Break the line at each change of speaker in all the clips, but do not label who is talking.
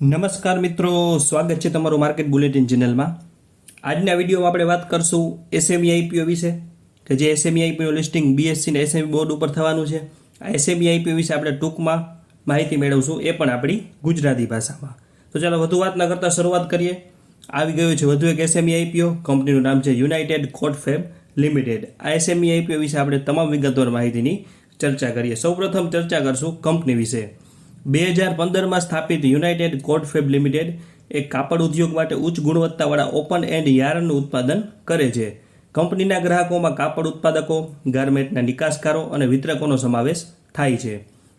નમસ્કાર મિત્રો, સ્વાગત છે તમારું માર્કેટ બુલેટિન ચેનલમાં. આજના વિડીયોમાં આપણે વાત કરશું એસએમઈ આઈપીઓ વિશે, કે જે એસએમઈ આઈપીઓ લિસ્ટિંગ બીએસસી ને એસએમઈ બોર્ડ ઉપર થવાનું છે. આ એસએમઈ આઈપીઓ વિશે આપણે ટૂંકમાં માહિતી મેળવશું, એ પણ આપણી ગુજરાતી ભાષામાં. તો ચાલો વધુ વાત ન કરતાં શરૂઆત કરીએ. આવી ગયું છે વધુ એક એસએમઈ આઈપીઓ કંપનીનું નામ છે યુનાઇટેડ કોટ ફેબ લિમિટેડ આ એસએમઈ આઈપીઓ વિશે આપણે તમામ વિગતવાર માહિતીની ચર્ચા કરીએ. સૌપ્રથમ ચર્ચા કરશું કંપની વિશે. બે હજાર પંદરમાં સ્થાપિત યુનાઇટેડ કોડફેબ લિમિટેડ એક કાપડ ઉદ્યોગ માટે ઉચ્ચ ગુણવત્તાવાળા ઓપન એન્ડ યાર્નનું ઉત્પાદન કરે છે. કંપનીના ગ્રાહકોમાં કાપડ ઉત્પાદકો, ગાર્મેન્ટના નિકાસકારો અને વિતરકોનો સમાવેશ થાય છે.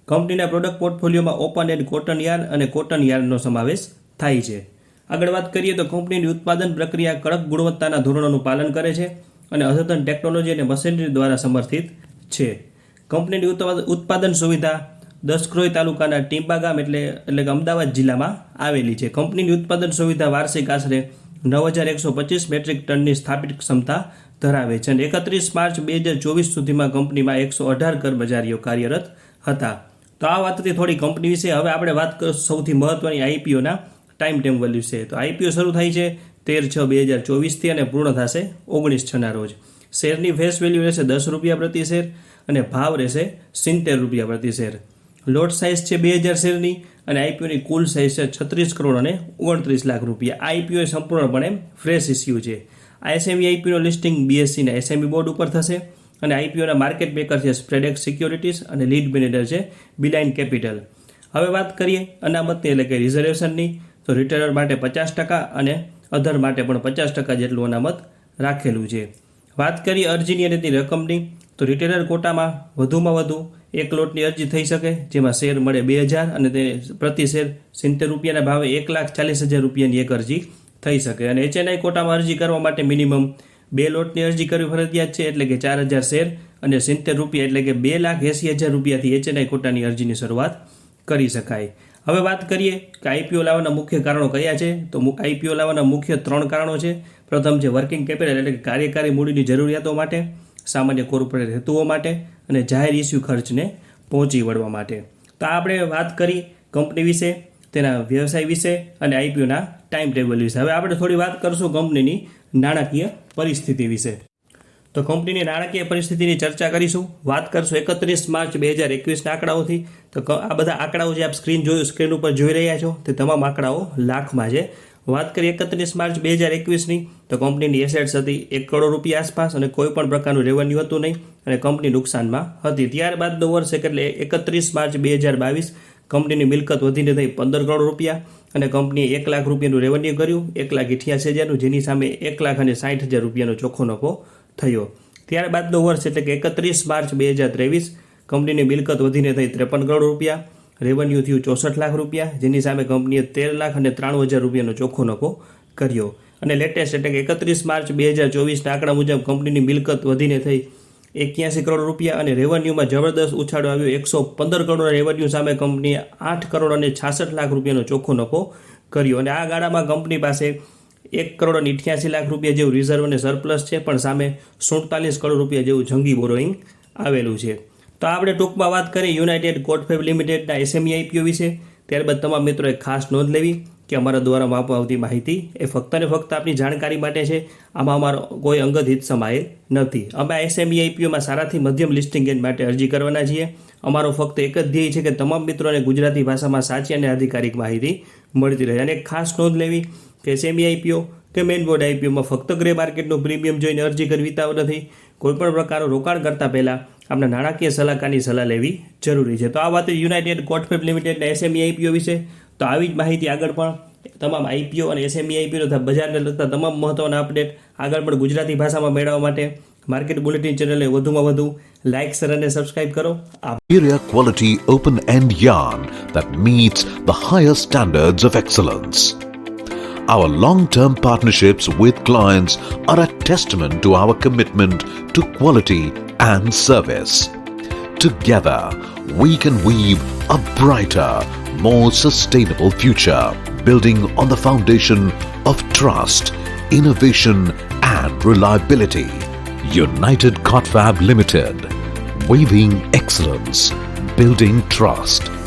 કંપનીના પ્રોડક્ટ પોર્ટફોલિયોમાં ઓપન એન્ડ કોટન યાર્ન અને કોટન યાર્નનો સમાવેશ થાય છે. આગળ વાત કરીએ તો કંપનીની ઉત્પાદન પ્રક્રિયા કડક ગુણવત્તાના ધોરણોનું પાલન કરે છે અને અદ્યતન ટેકનોલોજી અને મશીનરી દ્વારા સમર્થિત છે. કંપનીની ઉત્પાદ- ઉત્પાદન સુવિધા દસક્રોઈ તાલુકાના ટીંબા ગામ એટલે એટલે કે અમદાવાદ જિલ્લામાં આવેલી છે. કંપનીની ઉત્પાદન સુવિધા વાર્ષિક આશરે નવ હજાર એકસો પચીસ મેટ્રિક ટનની સ્થાપિત ક્ષમતા ધરાવે છે અને એકત્રીસ માર્ચ બે હજાર ચોવીસ સુધીમાં કંપનીમાં એકસો અઢાર કર્મચારીઓ કાર્યરત હતા. તો આ વાત હતી થોડી કંપની વિશે હવે આપણે વાત કરીશું સૌથી મહત્વની આઈપીઓના ટાઈમ ટેબલ વિશે. તો આઈપીઓ શરૂ થાય છે તેર છ બે હજાર ચોવીસથી અને પૂર્ણ થશે ઓગણીસ છના રોજ. શેરની ફેસ વેલ્યુ રહેશે દસ રૂપિયા પ્રતિ શેર અને ભાવ રહેશે સિત્તેર રૂપિયા પ્રતિ શેર. લોટ સાઇઝ છે બે હજાર શેરની અને આઈપીઓની કુલ સાઇઝ છે છત્રીસ કરોડ અને ઓગણત્રીસ લાખ રૂપિયા. આઈપીઓ સંપૂર્ણપણે ફ્રેશ ઇસ્યુ છે. આ એસએમઈ આઈપીઓનું લિસ્ટિંગ બીએસસીના એસએમઈ બોર્ડ ઉપર થશે અને આઈપીઓના માર્કેટ મેકર છે સ્પ્રેડેક્સ સિક્યોરિટીઝ અને લીડ મેનેજર છે બિલાઇન કેપિટલ હવે વાત કરીએ અનામતની એટલે કે રિઝર્વેશનની તો રિટેલર માટે પચાસ ટકા અને અધર માટે પણ પચાસ ટકા જેટલું અનામત રાખેલું છે. વાત કરીએ અરજીની અને તેની રકમની, તો રિટેલર કોટામાં વધુમાં વધુ એક લોટની અરજી થઈ શકે, જેમાં શેર મળે બે હજાર અને તે પ્રતિ શેર સિત્તેર રૂપિયાના ભાવે એક લાખ ચાલીસ હજાર રૂપિયાની એક અરજી થઈ શકે. અને એચએનઆઈ કોટામાં અરજી કરવા માટે મિનિમમ બે લોટની અરજી કરવી ફરજિયાત છે, એટલે કે ચાર હજાર શેર અને સિત્તેર રૂપિયા, એટલે કે બે લાખ એંસી હજાર રૂપિયાથી એચએનઆઈ કોટાની અરજીની શરૂઆત કરી શકાય. હવે વાત કરીએ કે આઈપીઓ લાવવાના મુખ્ય કારણો કયા છે? તો આઈપીઓ લાવવાના મુખ્ય ત્રણ કારણો છે. પ્રથમ છે વર્કિંગ કેપિટલ, એટલે કે કાર્યકારી મૂડીની જરૂરિયાતો માટે, સામાન્ય કોર્પોરેટ હેતુઓ માટે અને જાહેર ઇસ્યુ ખર્ચને પહોંચી વળવા માટે. તો આપણે વાત કરી કંપની વિશે, તેના વ્યવસાય વિશે અને આઈપીઓના ટાઈમ ટેબલ વિશે. હવે આપણે થોડી વાત કરશું કંપનીની નાણાકીય પરિસ્થિતિ વિશે. તો કંપનીની નાણાકીય પરિસ્થિતિની ચર્ચા કરીશું. વાત કરશું એકત્રીસ માર્ચ બે હજાર એકવીસના આંકડાઓથી. તો આ બધા આંકડાઓ જે આપ સ્ક્રીન જોયું સ્ક્રીન ઉપર જોઈ રહ્યા છો, તે તમામ આંકડાઓ લાખમાં છે વાત કરીએ એકત્રીસ માર્ચ બે હજાર એકવીસની, તો કંપનીની એસેટ્સ હતી એક કરોડ રૂપિયા આસપાસ અને કોઈ પણ પ્રકારનું રેવન્યુ હતું નહીં અને કંપની નુકસાનમાં હતી. ત્યારબાદનું વર્ષ એટલે એકત્રીસ માર્ચ બે હજાર બાવીસ, કંપનીની મિલકત વધીને થઈ પંદર કરોડ રૂપિયા અને કંપનીએ એક લાખ રૂપિયાનું રેવન્યુ કર્યું. એક લાખ અઠ્યાસી હજારનું, જેની સામે એક લાખ અને સાઠ હજાર રૂપિયાનો ચોખ્ખો નફો થયો. ત્યારબાદનું વર્ષ એટલે કે એકત્રીસ માર્ચ બે હજાર ત્રેવીસ, કંપનીની મિલકત વધીને થઈ ત્રેપન કરોડ રૂપિયા રેવન્યુ થયું ચોસઠ લાખ રૂપિયા, જેની સામે કંપનીએ તેર લાખ અને ત્રાણું હજાર રૂપિયાનો ચોખ્ખો નફો કર્યો. અને લેટેસ્ટ એટલે કે એકત્રીસ માર્ચ બે હજાર ચોવીસના આંકડા મુજબ કંપનીની મિલકત વધીને થઈ એક્યાસી કરોડ રૂપિયા અને રેવન્યુમાં જબરદસ્ત ઉછાળો આવ્યો. એકસો પંદર કરોડ રેવન્યુ સામે કંપનીએ આઠ કરોડ અને છાસઠ લાખ રૂપિયાનો ચોખ્ખો નફો કર્યો. અને આ ગાળામાં કંપની પાસે એક કરોડ અને અઠ્યાસી લાખ રૂપિયા જેવું રિઝર્વ અને સરપ્લસ છે, પણ સામે સુડતાલીસ કરોડ રૂપિયા જેવું જંગી બોરોઈંગ આવેલું છે. તો આપણે ટૂંકમાં વાત કરીએ યુનાઇટેડ ગોડફેબ લિમિટેડના એસએમઈ આઈપીઓ વિશે. ત્યારબાદ તમામ મિત્રોએ ખાસ નોંધ લેવી કે અમારા દ્વારા આપવામાં આવતી માહિતી એ ફક્ત ને ફક્ત આપની જાણકારી માટે છે. આમાં અમારો કોઈ અંગત હિત સમાયેલ નથી. અમે એસએમઈ આઈપીઓમાં સારાથી મધ્યમ લિસ્ટિંગ માટે અરજી કરવાના છીએ. અમારો ફક્ત એક જ ધ્યેય છે કે તમામ મિત્રોને ગુજરાતી ભાષામાં સાચી અને આધિકારિક માહિતી મળતી રહે. અને ખાસ નોંધ લેવી કે એસએમઈ આઈપીઓ કે મેઇન બોર્ડ આઈપીઓમાં ફક્ત ગ્રે માર્કેટનું પ્રીમિયમ જોઈને અરજી કરવી તાવ નથી. કોઈપણ પ્રકારનું રોકાણ કરતાં પહેલાં આપણે નાણાકીય સલાહકારની સલાહ લેવી જરૂરી છે. તો આ વાત યુનાઇટેડ કોટફેપ લિમિટેડના એસએમઈ આઈપીઓ વિશે. તો આવી જ માહિતી આગળ પણ તમામ આઈપીઓ અને એસએમઈ આઈપીઓ તથા બજારને લગતા તમામ મહત્ત્વના અપડેટ આગળ પણ ગુજરાતી ભાષામાં મેળવવા માટે માર્કેટ બુલેટિન ચેનલને વધુમાં વધુ લાઇક, શેર અને સબસ્ક્રાઇબ કરો.
superior quality open-end yarn that meets the highest standards of excellence. Our long-term partnerships with clients are a testament to our commitment to quality and service. Together, we can weave a brighter, more sustainable future, building on the foundation of trust, innovation and reliability. United Cotfab Limited, weaving excellence, building trust.